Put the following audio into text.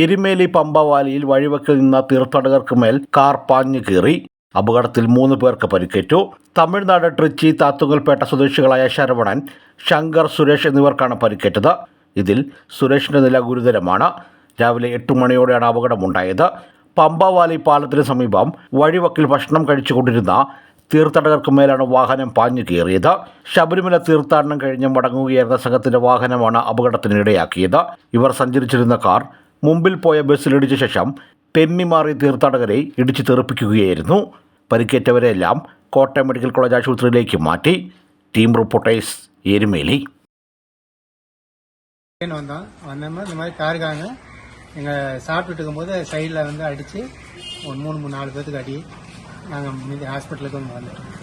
എരുമേലി പമ്പവാലിയിൽ വഴിവക്കിൽ നിന്ന തീർത്ഥാടകർക്ക് മേൽ കാർ പാഞ്ഞു കീറി. അപകടത്തിൽ മൂന്ന് പേർക്ക് പരിക്കേറ്റു. തമിഴ്നാട് ട്രിച്ചി താത്തുങ്ങൽപേട്ട സ്വദേശികളായ ശരവണൻ ശങ്കർ സുരേഷ് എന്നിവർക്കാണ് പരിക്കേറ്റത്. ഇതിൽ സുരേഷിന്റെ നില ഗുരുതരമാണ്. രാവിലെ എട്ട് മണിയോടെയാണ് അപകടമുണ്ടായത്. പമ്പവാലി പാലത്തിന് സമീപം വഴിവക്കിൽ ഭക്ഷണം കഴിച്ചുകൊണ്ടിരുന്ന തീർത്ഥാടകർക്ക് മേലാണ് വാഹനം പാഞ്ഞു കയറിയത് ശബരിമല തീർത്ഥാടനം കഴിഞ്ഞ് മടങ്ങുകയായിരുന്ന സംഘത്തിന്റെ വാഹനമാണ് അപകടത്തിനിടയാക്കിയത്. ഇവർ സഞ്ചരിച്ചിരുന്ന കാർ മുമ്പിൽ പോയ ബസ്സിലിടിച്ച ശേഷം തെന്നിമാറി തീർത്ഥാടകരെ ഇടിച്ചു തെറിപ്പിക്കുകയായിരുന്നു പരിക്കേറ്റവരെല്ലാം കോട്ടയം മെഡിക്കൽ കോളേജ് ആശുപത്രിയിലേക്ക് മാറ്റി ടീം റിപ്പോർട്ടേഴ്സ് എരുമേലി ட்ரெயின் வந்தோம் வந்தோம்னா இந்த மாதிரி காருக்காங்க எங்கள் சாப்பிட்டுட்டு இருக்கும்போது சைடில் வந்து அடித்து ஒரு மூணு மூணு நாலு பேர்த்துக்கு அடி நாங்கள் மீதி ஹாஸ்பிட்டலுக்கு வந்து வந்துட்டோம்